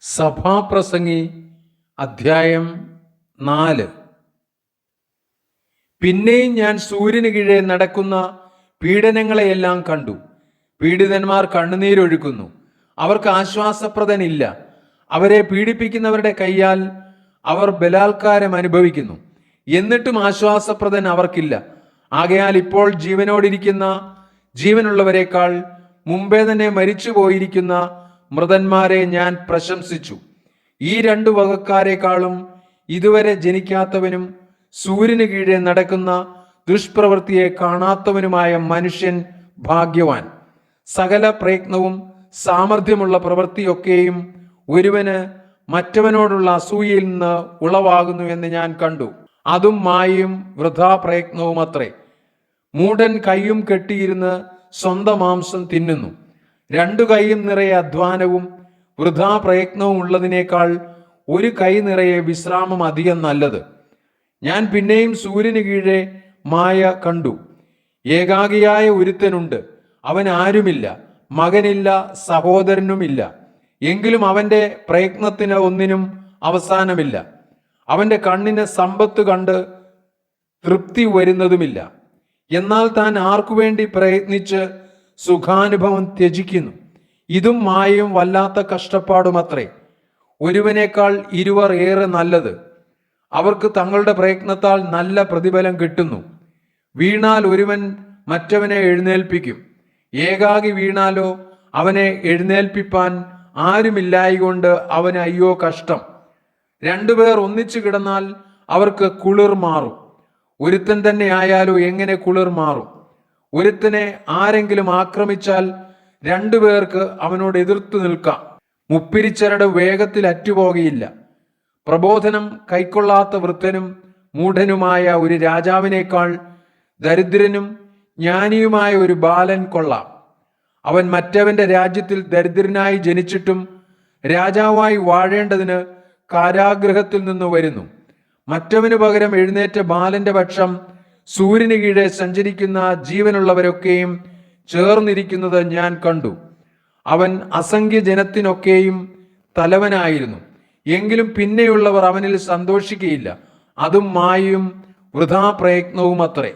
സഭാപ്രസംഗി അധ്യായം നാല്. പിന്നെയും ഞാൻ സൂര്യന് കീഴെ നടക്കുന്ന പീഡനങ്ങളെയെല്ലാം കണ്ടു. പീഡിതന്മാർ കണ്ണുനീരൊഴുക്കുന്നു അവർക്ക് ആശ്വാസപ്രദനില്ല. അവരെ പീഡിപ്പിക്കുന്നവരുടെ കൈയാൽ അവർ ബലാത്കാരം അനുഭവിക്കുന്നു. എന്നിട്ടും ആശ്വാസപ്രദൻ അവർക്കില്ല. ആകയാൽ ഇപ്പോൾ ജീവനോടിരിക്കുന്ന ജീവനുള്ളവരെക്കാൾ മുമ്പേ തന്നെ മരിച്ചു പോയിരിക്കുന്ന മൃതന്മാരെ ഞാൻ പ്രശംസിച്ചു. ഈ രണ്ടു വകക്കാരെക്കാളും ഇതുവരെ ജനിക്കാത്തവനും സൂര്യന് കീഴെ നടക്കുന്ന ദുഷ്പ്രവൃത്തിയെ കാണാത്തവനുമായ മനുഷ്യൻ ഭാഗ്യവാൻ. സകല പ്രയത്നവും സാമർഥ്യമുള്ള പ്രവൃത്തിയൊക്കെയും ഒരുവന് മറ്റവനോടുള്ള അസൂയയിൽ നിന്ന് ഉളവാകുന്നു എന്ന് ഞാൻ കണ്ടു. അതും മായയും വൃഥാ പ്രയത്നവും അത്രേ മൂടൻ കൈയും കെട്ടിയിരുന്ന് സ്വന്തം മാംസം തിന്നുന്നു. രണ്ടു കൈയും നിറയെ അധ്വാനവും വൃഥാ പ്രയത്നവും ഉള്ളതിനേക്കാൾ ഒരു കൈ നിറയെ വിശ്രാമം അധികം നല്ലത്. ഞാൻ പിന്നെയും സൂര്യന് കീഴെ മായ കണ്ടു. ഏകാഗിയായ ഒരുത്തനുണ്ട്. അവൻ ആരുമില്ല. മകനില്ല സഹോദരനുമില്ല. എങ്കിലും അവന്റെ പ്രയത്നത്തിന് ഒന്നിനും അവസാനമില്ല. അവന്റെ കണ്ണിന് സമ്പത്ത് കണ്ട് തൃപ്തി വരുന്നതുമില്ല. എന്നാൽ താൻ ആർക്കു വേണ്ടി പ്രയത്നിച്ച് സുഖാനുഭവം ത്യജിക്കുന്നു. ഇതും മായയും വല്ലാത്ത കഷ്ടപ്പാടുമത്രേ. ഒരുവനേക്കാൾ ഇരുവർ ഏറെ നല്ലത്. അവർക്ക് തങ്ങളുടെ പ്രയത്നത്താൽ നല്ല പ്രതിഫലം കിട്ടുന്നു. വീണാൽ ഒരുവൻ മറ്റവനെ എഴുന്നേൽപ്പിക്കും. ഏകാകി വീണാലോ അവനെ എഴുന്നേൽപ്പിപ്പാൻ ആരുമില്ലായികൊണ്ട് അവന് അയ്യോ കഷ്ടം. രണ്ടുപേർ ഒന്നിച്ചു കിടന്നാൽ അവർക്ക് കുളിർ മാറും. ഒരുത്തൻ തന്നെ ആയാലോ എങ്ങനെ കുളിർ മാറും? ഒരുത്തനെ ആരെങ്കിലും ആക്രമിച്ചാൽ രണ്ടുപേർക്ക് അവനോട് എതിർത്തു നിൽക്കാം. മുപ്പിരിച്ചരട് വേഗത്തിൽ അറ്റുപോകയില്ല. പ്രബോധനം കൈക്കൊള്ളാത്ത വൃത്തനും മൂഢനുമായ ഒരു രാജാവിനേക്കാൾ ദരിദ്രനും ജ്ഞാനിയുമായ ഒരു ബാലൻ കൊള്ളാം. അവൻ മറ്റവന്റെ രാജ്യത്തിൽ ദരിദ്രനായി ജനിച്ചിട്ടും രാജാവായി വാഴേണ്ടതിന് കാരാഗ്രഹത്തിൽ നിന്ന് വരുന്നു. മറ്റവന് പകരം എഴുന്നേറ്റ ബാലന്റെ പക്ഷം സൂര്യന് കീഴെ സഞ്ചരിക്കുന്ന ജീവനുള്ളവരൊക്കെയും ചേർന്നിരിക്കുന്നത് ഞാൻ കണ്ടു. അവൻ അസംഖ്യ ജനത്തിനൊക്കെയും തലവനായിരുന്നു. എങ്കിലും പിന്നെയുള്ളവർ അവനിൽ സന്തോഷിക്കുകയില്ല അതും മായയും വൃഥാ പ്രയത്നവും അത്രേ